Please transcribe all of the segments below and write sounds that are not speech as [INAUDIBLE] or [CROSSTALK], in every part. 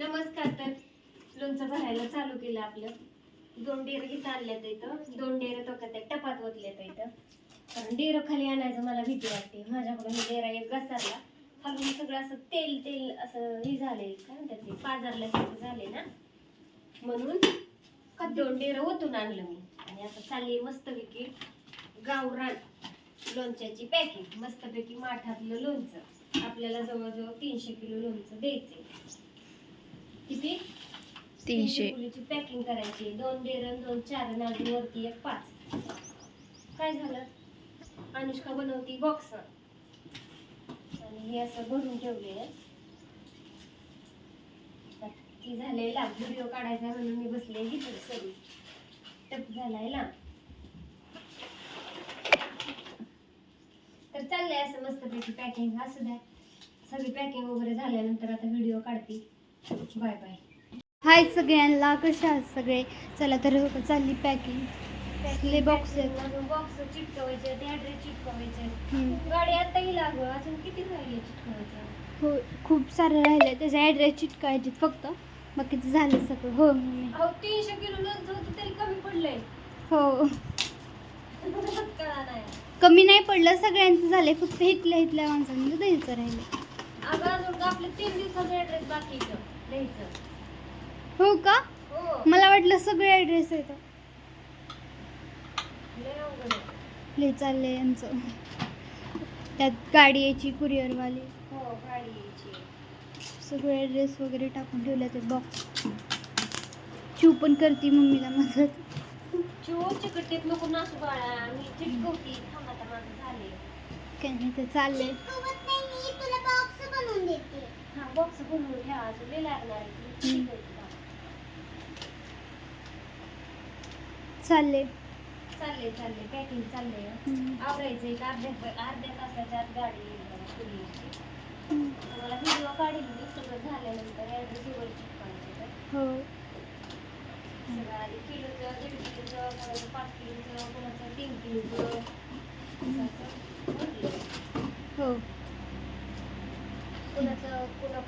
नमस्कार तर लोणचं भरायला चालू केलं आपलं. दोन डेर इथं आणल्यात इथं. दोन डेर तो का त्या टपात ओतल्यात इथं. कारण डेर खाली आणायचं मला भीती वाटते. माझ्याकडून हे डेरा एक घसरला. खालून सगळं असं तेल तेल असं हे झाले कारण त्याचे ते? पाजारल्यासारखं झाले ना? म्हणून का दोन डेर ओतून आणलं मी. आणि आता चालली मस्तपैकी गावरान लोणच्याची पॅकिंग मस्तपैकी माठातलं लोणचं. आपल्याला जवळजवळ तीनशे किलो लोणचं द्यायचे किती? तीनशे. किलोची पॅकिंग करायची. दोन डेरन दोन चार अजून वरती एक पाच. काय झालं? अनुष्का बनवती बॉक्स आणि हे असं भरून ठेवले ती झाले लांब. व्हिडिओ काढायचा म्हणून मी बसले घेतली सगळी. टप झालाय लांब. तर चाललंय असं मस्तपैकी पॅकिंग असू द्या. सगळी पॅकिंग वगैरे झाल्यानंतर आता व्हिडिओ काढते. Bye bye. हाय सगळ्यांना कशा आहात सगळे? चला तर चालली पॅकिंग. ले बॉक्स बॉक्स चिटकवायचे ते ऍड्रेस चिटकवायचे. गाडी आता येईल अगं अजून किती राहिले चिटकवायचं? हो खूप सारे राहिले. त्याचे ॲड्रेस चिटकायचे फक्त. बाकीचं झालं सगळं. हो अहो तीनशे किलो लोणचं होतं तरी कमी पडलंय. हो. [LAUGHS] कमी नाही पडलं सगळ्यांचं झालंय. फक्त इथल्या इथल्या माणसांनी द्यायचं राहिले अगं अजून आपले तीन दिवसाचा ऍड्रेस बाकी आहे इथं द्यायचं. हो का? हो. मला वाटलं सगळे ॲड्रेस आहेत. लय अवघड आहे. लय चाललंय यांचं त्यात गाडी यायची कुरिअरवाली हो गाडी यायची. सगळे ॲड्रेस वगैरे टाकून ठेवले ते बॉक्स चिव पण करते मम्मीला मदत. चिव चिकटीत नको नासू बाळा. मी चिटकवती. थांब आता माझं झाले काय नाही ते चाललंय. हा बॉक्स बनवून ठेवा अजून लय लागणार आहे. हम्म. चिकटतं. चाललंय चाललंय चाललंय पॅकिंग चाललंय हम्म. आवरायचं एक अर्ध्या अर्ध्या तासाच्या आत गाडी येईल बघा, कुरिअरची. हम्म. मला व्हिडिओ काढील मी सगळं झाल्यानंतर ॲड्रेस वगैरे चिटकवायचं तर हो सगळं आधी किलोचं दीड किलोचं कोणाचं पाच किलोचं कोणाचं तीन किलोचं असं असं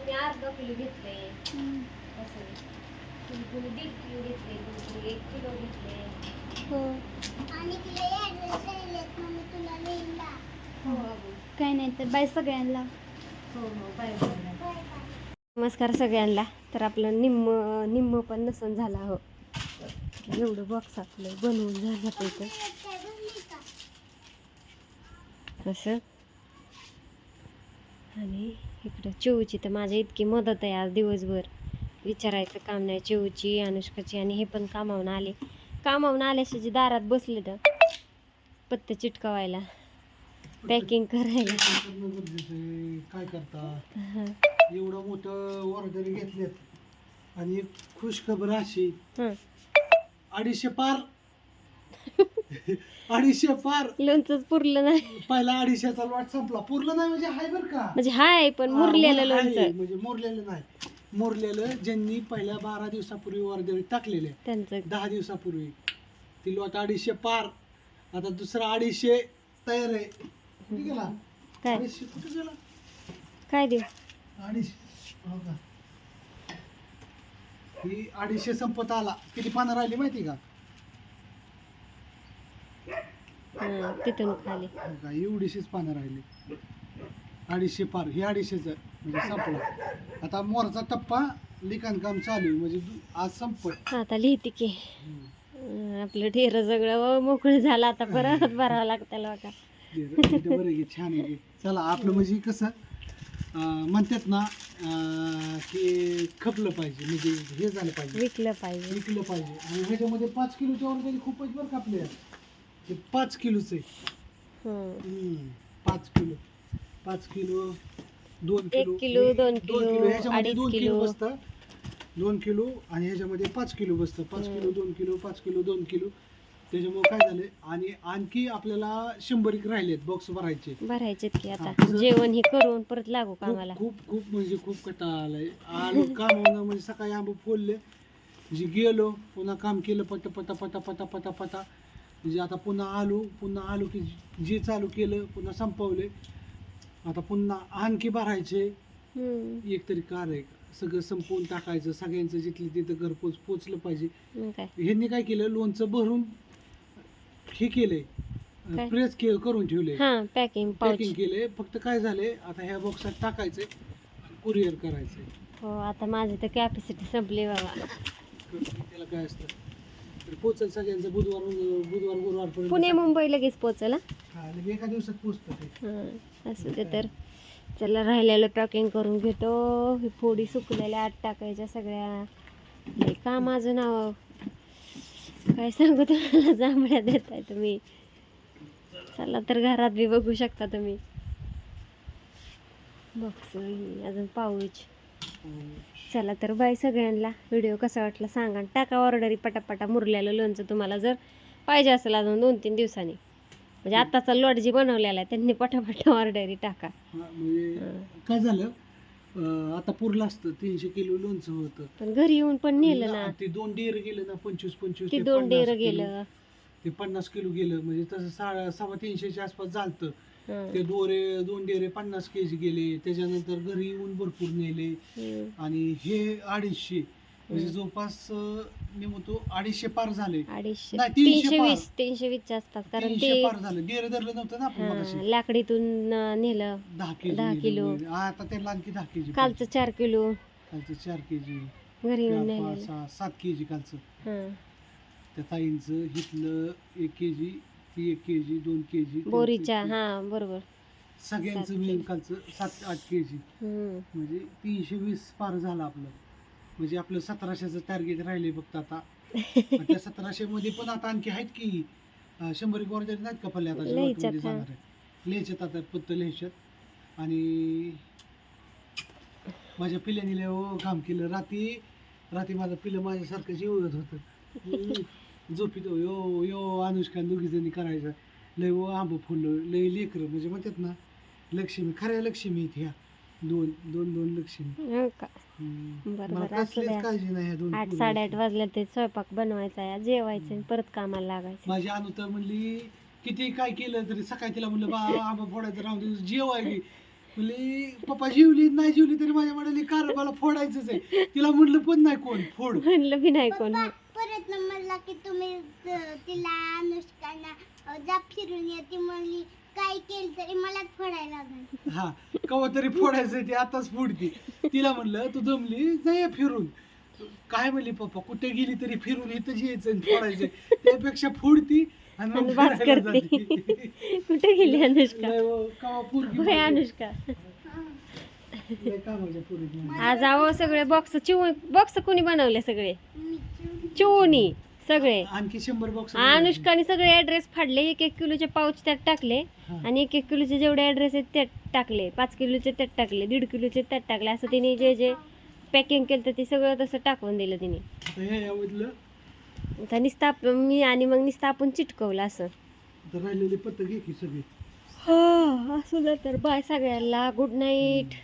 कोणी अर्धा किलो घेतलंय हम्म. असं कोणी कोणी दीड किलो घेतले कोणी कोणी एक किलो घेतले. हो. हो. काय नाही तर बाय सगळ्यांना. हो हो. बाय नमस्कार सगळ्यांना. तर आपलं निम्म निम्म पण नसन झाला हो. एवढं बॉक्स आपलं बनवून झालं पाहिजे असं आणि इकडं चिवची तर माझ्या इतकी मदत आहे आज दिवसभर विचारायचं काम नाही चिवची अनुष्काची आणि हे पण कामावून आले कामावून आल्याशी जे दारात बसले तर पत्ते चिटकवायला पॅकिंग करायला. काय करता. एवढं मोठं ऑर्डर घेतलेत आणि एक खुश खबर अशी. अडीचशे पार [LAUGHS] अडीचशे पार लोणचंच पुरलं नाही. पहिला अडीचशेचा लॉट संपला. पुरलं नाही म्हणजे हाय बर का? म्हणजे हाय पण मुरलेलं हा, लोणचं. म्हणजे मुरलेलं नाही. मुरलेलं ज्यांनी पहिल्या बारा दिवसापूर्वी ऑर्डर टाकलेले. त्यांचं. दहा दिवसापूर्वी. ती लॉट अडीचशे पार. आता दुसरा अडीचशे तयार आहे. काय? अडीचशे कुठे गेला? काय देऊ? अडीचशे. हो का? ही अडीचशे संपत आला. किती पानं राहिली माहिती का? हं, तिथून खाली. हो का एवढीशीच पानं राहिली. अडीचशे पार ही अडीचशेच म्हणजे संपला. आता मोरचा टप्पा लिखाण काम चालू आहे. म्हणजे दु- आज संपत आता लिहिते की. अं, आपलं ढेर सगळं मोकळं झालं आता परत भरावं लागतं बघा बरं आहे की छान आहे की. चला आपलं म्हणजे कसं अं, म्हणतात ना अं, की खपलं पाहिजे. म्हणजे हे झालं पाहिजे. विकलं पाहिजे. विकलं पाहिजे. आणि ह्याच्यामध्ये पाच किलोच्या ऑर्डर खूपच बरं का आपल्या ते पाच किलोचं. आहे हं. हम्म, पाच किलो. पाच किलो दोन एक किलो. किलो, हे- दोन किलो, ह्याच्यामध्ये अडीच दोन किलो किलो. बसतं. दोन किलो आणि ह्याच्यामध्ये पाच किलो बसतं. पाच हम्म. किलो दोन किलो पाच किलो दोन किलो. त्याच्यामुळे काय झालंय? आणि आणखी आपल्याला शंभर एक राहिलेत बॉक्स भरायचे. भरायचे की आता. जेवण हे करून परत लागू कामाला. खूप खूप खूप म्हणजे खूप कटाळा आलाय. आलो काम होणं म्हणजे सकाळी आंबे फोडले. म्हणजे गेलो पुन्हा काम केलं पटा पटा पटा पटा पटा पटा म्हणजे आता पुन्हा आलो पुन्हा आलो की जे चालू केलं पुन्हा संपवले. आता पुन्हा आणखी भरायचे. एक तरी कार आहे सगळं संपवून टाकायचं सगळ्यांचं जिथलं तिथं घरपोच पोचलं पाहिजे. ह्यांनी काय केलं? लोणचं भरून हे केलंय काय? प्रेस के करून ठेवलंय हा पॅकिंग पॅकिंग केलंय फक्त काय झालंय आता ह्या बॉक्सात टाकायचंय कुरिअर करायचंय हो आता माझी तर कॅपॅसिटी संपली बाबा. त्याला काय असतं? पोचल सगळ्यांचं बुधवार बुधवार गुरुवार पुणे मुंबई लगेच पोचला एका दिवसात पोचतं ते. हा असू दे तर. चला राहिलेलं पॅकिंग करून घेतो. ही फोडी सुकलेल्या आत टाकायच्या सगळ्या. लय काम माझं नाव काय सांगू तुम्हाला? [LAUGHS] जांभळ्या देताय तुम्ही. चला तर घरात बी बघू शकता तुम्ही. बॉक्स अजून पाऊच. चला तर बाय सगळ्यांना. व्हिडिओ कसा वाटला सांगा टाका ऑर्डरी पटापटा. मुरलेलं लोणचं तुम्हाला जर पाहिजे असेल अजून दोन तीन दिवसांनी. म्हणजे आत्ताचा लोट जी बनवलेला आहे त्यांनी पटापटा ऑर्डरी टाका. म्हणजे. काय झालं? आता पुरलं असतं तीनशे किलो लोणचं होतं. पण घरी येऊन पण नेलं ना. ते दोन डेर गेलं ना पंचवीस पंचवीस ते दोन 50 डेर. गेलं. ते पन्नास किलो गेलं म्हणजे तसं सा सव्वा तीनशेच्या आसपास झालतं. ते दोरे दोन डेरे पन्नास केजी गेले त्याच्यानंतर घरी येऊन भरपूर नेले. आणि हे अडीचशे म्हणजे. जवळपास मी म्हणतो अडीचशे पार झाले अडीचशे नाही, तीनशे तीनशे पार. वीस तीनशे वीसच्या आसपास कारण तीनशे ते पार झालं डेर धरलं नव्हतं ना आपण हं. लाकडीतून अं, नेलं दहा केजी दहा नेलं किलो. वगैरे. आता त्याला आणखी दहा केजी कालचं चार किलो कालचं चार केजी घरी येऊन चार, पाच नेलेलं सहा सात केजी कालचं हं. त्या ताईंचं हिथलं एक केजी ती एक केजी दोन केजी बोरीच्या हा बरोबर. सगळ्यांचं मिळून. कालचं सात आठ केजी हं. म्हणजे तीनशे वीस पार झालं आपलं. म्हणजे आपलं सतराशेचं टार्गेट राहिले फक्त आता. आणि त्या सतराशे मध्ये पण आता आणखी आहेत की अं, शंभर एक ऑर्डर नाहीत का पल्ले आता लिहायच्यात, हा. जाणार आता पत्त लिहायच्यात आणि माझ्या पिल्याने लय हो काम केलं. रात्री रात्री माझं पिलं माझ्यासारखं जेवत होतं. [LAUGHS] झोपित यो यो अनुष्का दोघी जणी करायचं. लय वो आंब फुलं लय लेकरं म्हणजे म्हणतात ना लक्ष्मी खऱ्या लक्ष्मी ह्या. दोन दोन दोन लक्ष्मी. हो का? हम्म. बरं, मला बरं, असू कसलीच द्या. काळजी नाही ह्या दोन आठ पोरी साडेआठ. वाजले ते स्वयंपाक बनवायचा आहे जेवायचं आणि परत कामाला लागायचं. माझी अनु तर म्हणली किती काय केलं तरी सकाळी तिला म्हणलं बा आंबा फोडायचं राहून दे, जेवाय गे म्हणली पप्पा जेवली नाही जेवली तरी माझ्या म्हणाली कार मला फोडायचंच आहे. तिला म्हणलं पण नाही कोण फोड. म्हणलं बी नाही कोण. परत ना म्हणला की तुम्ही तिला अनुष्काना जा फिरून ये ती म्हणली काय केलं तरी मलाच फोडायला लागेल. हा कवा तरी फोडायचं ते आताच फोडती. तिला म्हणलं तू दमली जाय फिरून. काय म्हणली पप्पा कुठे गेली तरी फिरून इथं यायचं आणि फोडायचं त्यापेक्षा फोडती आणि मग आणि बास फिरायला करते. जाते. कुठे गेली अनुष्का? लय व- कवा पोरगी होय पाहिजे. अनुष्का. लय कामाच्या पोरीत नाही. आज आहो सगळे बॉक्स चिवून बॉक्स कोणी बनवले सगळे? मी. चिवूनी सगळे. आणखी शंभर बॉक्स अनुष्काने सगळे ऍड्रेस फाडले. एक एक किलोचे पाऊच त्यात टाकले. आणि एक एक किलोचे जेवढे ऍड्रेस आहेत त्यात टाकले. पाच किलोचे त्यात टाकले. दीड किलोचे त्यात टाकले. असं तिने जे जे पॅकिंग केलं ते सगळं तसं टाकून दिलं तिने. निस्ता मी आणि मग निस्ता आपण चिटकवलं असं. राहिलेले पत्त घे की सगळे. हो असू तर. बाय सगळ्यांना. Good night